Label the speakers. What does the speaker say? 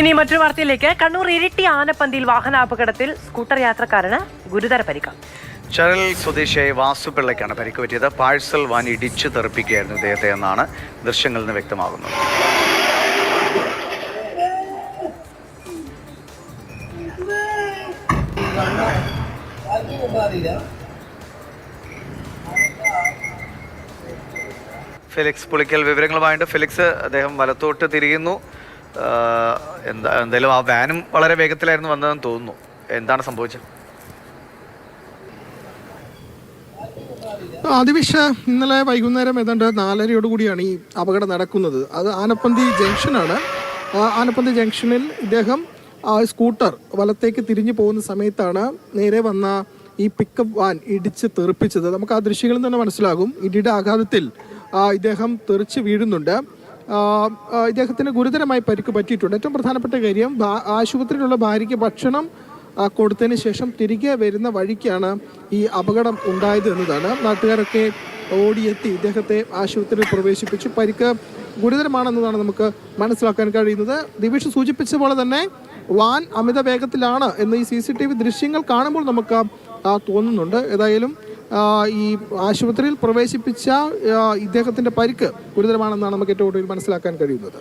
Speaker 1: ഇനി മറ്റൊരു വാർത്തയിലേക്ക്. കണ്ണൂർ ഇരിട്ടി ആനപ്പന്തിയിൽ വാഹനാപകടത്തിൽ സ്കൂട്ടർ യാത്രക്കാരന് ഗുരുതര പരിക്ക.
Speaker 2: ചരൽ സ്വദേശിയായ വാസുപിള്ളയ്ക്കാണ് പരിക്ക് പറ്റിയത്. പാഴ്സൽ വാൻ ഇടിച്ചു തെറിപ്പിക്കുകയായിരുന്നു ഇദ്ദേഹത്തെ എന്നാണ് ദൃശ്യങ്ങളിൽ നിന്ന് വ്യക്തമാകുന്നത്. ഫെലിക്സ് പുളിക്കൽ വിവരങ്ങളുമായിട്ട് ഫെലിക്സ് അദ്ദേഹം വലത്തോട്ട് തിരിയുന്നു. എന്താ എന്തായാലും ആ വാനും വളരെ വേഗത്തിലായിരുന്നു വന്നതെന്ന് തോന്നുന്നു. എന്താണ് സംഭവിച്ചത്?
Speaker 3: അതിവിഷ ഇന്നലെ വൈകുന്നേരം ഏതാണ്ട് നാലരയോടുകൂടിയാണ് ഈ അപകടം നടക്കുന്നത്. അത് ആനപ്പന്തി ജംഗ്ഷനാണ്. ആനപ്പന്തി ജംഗ്ഷനിൽ ഇദ്ദേഹം സ്കൂട്ടർ വലത്തേക്ക് തിരിഞ്ഞു പോകുന്ന സമയത്താണ് നേരെ വന്ന ഈ പിക്കപ്പ് വാൻ ഇടിച്ച് തെറിപ്പിച്ചത്. നമുക്ക് ആ ദൃശ്യങ്ങളിൽ തന്നെ മനസ്സിലാകും. ഇടിയുടെ ആഘാതത്തിൽ ഇദ്ദേഹം തെറിച്ച് വീഴുന്നുണ്ട്. ഇദ്ദേഹത്തിന് ഗുരുതരമായി പരിക്ക് പറ്റിയിട്ടുണ്ട്. ഏറ്റവും പ്രധാനപ്പെട്ട കാര്യം ആശുപത്രിയിലുള്ള ഭാര്യയ്ക്ക് ഭക്ഷണം കൊടുത്തതിന് ശേഷം തിരികെ വരുന്ന വഴിക്കാണ് ഈ അപകടം ഉണ്ടായത് എന്നതാണ്. നാട്ടുകാരൊക്കെ ഓടിയെത്തി ഇദ്ദേഹത്തെ ആശുപത്രിയിൽ പ്രവേശിപ്പിച്ചു. പരിക്ക് ഗുരുതരമാണെന്നതാണ് നമുക്ക് മനസ്സിലാക്കാൻ കഴിയുന്നത്. ദിവിഷ് സൂചിപ്പിച്ച പോലെ തന്നെ വാൻ അമിത വേഗത്തിലാണ് എന്ന് ഈ സി സി ടി വി ദൃശ്യങ്ങൾ കാണുമ്പോൾ നമുക്ക് തോന്നുന്നുണ്ട്. ഏതായാലും ഈ ആശുപത്രിയിൽ പ്രവേശിപ്പിച്ച ഇദ്ദേഹത്തിന്റെ പരിക്ക് ഗുരുതരമാണെന്നാണ് നമുക്ക് ഏറ്റവും കൂടുതൽ മനസ്സിലാക്കാൻ കഴിയുന്നത്.